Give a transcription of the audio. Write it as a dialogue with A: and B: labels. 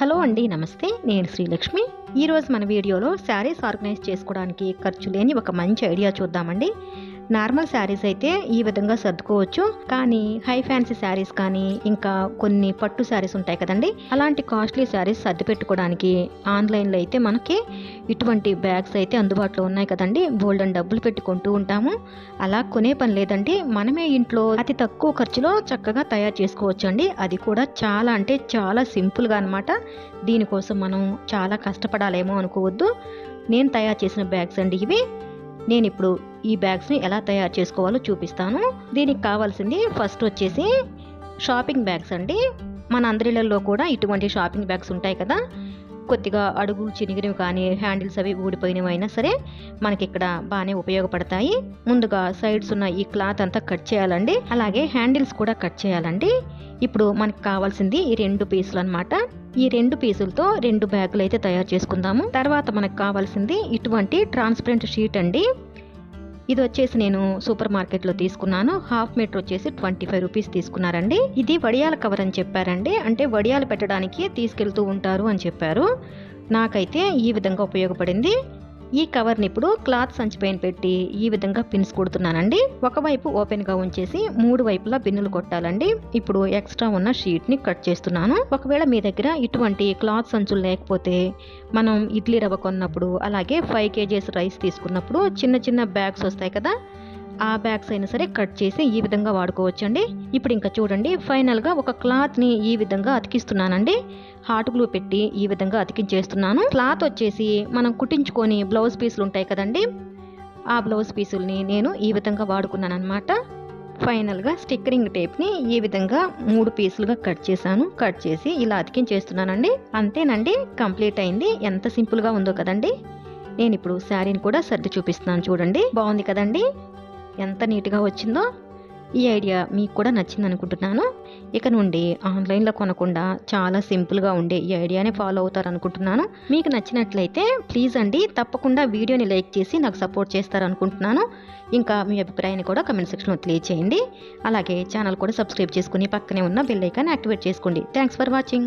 A: Hello అండి నమస్తే. నేను శ్రీలక్ష్మి. ఈరోజు మన వీడియోలో శారీస్ ఆర్గనైజ్ చేసుకోవడానికి ఖర్చు లేని ఒక మంచి ఐడియా చూద్దామండి. నార్మల్ శారీస్ అయితే ఈ విధంగా సర్దుకోవచ్చు. కానీ హై ఫ్యాన్సీ శారీస్ కానీ ఇంకా కొన్ని పట్టు శారీస్ ఉంటాయి కదండి. అలాంటి కాస్ట్లీ శారీస్ సర్ది పెట్టుకోవడానికి ఆన్లైన్లో అయితే మనకి ఇటువంటి బ్యాగ్స్ అయితే అందుబాటులో ఉన్నాయి కదండి. బోల్డెన్ డబ్బులు పెట్టుకుంటూ ఉంటాము. అలా కొనే పని లేదండి. మనమే ఇంట్లో అతి తక్కువ ఖర్చులో చక్కగా తయారు చేసుకోవచ్చు అండి అది కూడా చాలా అంటే చాలా సింపుల్గా అనమాట దీనికోసం మనం చాలా కష్టపడాలేమో అనుకోవద్దు. నేను తయారు చేసిన బ్యాగ్స్ అండి ఇవి. నేను ఇప్పుడు ఈ బ్యాగ్స్ని ఎలా తయారు చేసుకోవాలో చూపిస్తాను. దీనికి కావాల్సింది ఫస్ట్ వచ్చేసి షాపింగ్ బ్యాగ్స్ అండి. మన అందరిలలో కూడా ఇటువంటి షాపింగ్ బ్యాగ్స్ ఉంటాయి కదా. కొద్దిగా అడుగులు చినిగినవి కానీ హ్యాండిల్స్ అవి ఊడిపోయినవి అయినా సరే మనకి ఇక్కడ బాగానే ఉపయోగపడతాయి. ముందుగా సైడ్స్ ఉన్న ఈ క్లాత్ అంతా కట్ చేయాలండి. అలాగే హ్యాండిల్స్ కూడా కట్ చేయాలండి. ఇప్పుడు మనకి కావాల్సింది ఈ రెండు పీసులు అనమాట ఈ రెండు పీసులతో రెండు బ్యాగులు అయితే తయారు చేసుకుందాము. తర్వాత మనకు కావాల్సింది ఇటువంటి ట్రాన్స్పరెంట్ షీట్ అండి. ఇది వచ్చేసి నేను సూపర్ మార్కెట్లో తీసుకున్నాను. హాఫ్ మీటర్ వచ్చేసి ట్వంటీ ఫైవ్ రూపీస్ తీసుకున్నారండి. ఇది వడియాల కవర్ అని చెప్పారండి. అంటే వడియాలు పెట్టడానికి తీసుకెళ్తూ ఉంటారు అని చెప్పారు. నాకైతే ఈ విధంగా ఉపయోగపడింది. ఈ కవర్ని ఇప్పుడు క్లాత్ సంచి పైన పెట్టి ఈ విధంగా పిన్స్ కుడుతున్నానండి. ఒకవైపు ఓపెన్గా ఉంచేసి మూడు వైపులా పిన్నులు కొట్టాలండి. ఇప్పుడు ఎక్స్ట్రా ఉన్న షీట్ని కట్ చేస్తున్నాను. ఒకవేళ మీ దగ్గర ఇటువంటి క్లాత్ సంచులు లేకపోతే మనం ఇడ్లీ రవ్వ కొన్నప్పుడు అలాగే ఫైవ్ కేజీస్ రైస్ తీసుకున్నప్పుడు చిన్న చిన్న బ్యాగ్స్ వస్తాయి కదా ఆ బ్యాగ్స్ అయినా సరే కట్ చేసి ఈ విధంగా వాడుకోవచ్చండి. ఇప్పుడు ఇంకా చూడండి ఫైనల్గా ఒక క్లాత్ని ఈ విధంగా అతికిస్తున్నానండి. హాట్ గ్లూ పెట్టి ఈ విధంగా అతికించేస్తున్నాను. క్లాత్ వచ్చేసి మనం కుట్టించుకొని బ్లౌజ్ పీసులు ఉంటాయి కదండి ఆ బ్లౌజ్ పీసుల్ని నేను ఈ విధంగా వాడుకున్నాను అనమాట ఫైనల్గా స్టిక్కరింగ్ టేప్ని ఈ విధంగా మూడు పీసులుగా కట్ చేశాను. కట్ చేసి ఇలా అతికించేస్తున్నానండి. అంతేనండి కంప్లీట్ అయింది. ఎంత సింపుల్గా ఉందో కదండి. నేను ఇప్పుడు శారీని కూడా సర్ది చూపిస్తున్నాను చూడండి. బాగుంది కదండి. ఎంత నీట్గా వచ్చిందో ఈ ఐడియా మీకు కూడా నచ్చింది అనుకుంటున్నాను ఇక నుండి ఆన్లైన్లో కొనకుండా చాలా సింపుల్గా ఉండే ఈ ఐడియానే ఫాలో అవుతారు అనుకుంటున్నాను మీకు నచ్చినట్లయితే ప్లీజ్ అండి తప్పకుండా వీడియోని లైక్ చేసి నాకు సపోర్ట్ చేస్తారు అనుకుంటున్నాను ఇంకా మీ అభిప్రాయాన్ని కూడా కమెంట్ సెక్షన్లో తెలియచేయండి. అలాగే ఛానల్ కూడా సబ్స్క్రైబ్ చేసుకుని పక్కనే ఉన్న బెల్ ఐకాన్ యాక్టివేట్ చేసుకోండి. Thanks for watching.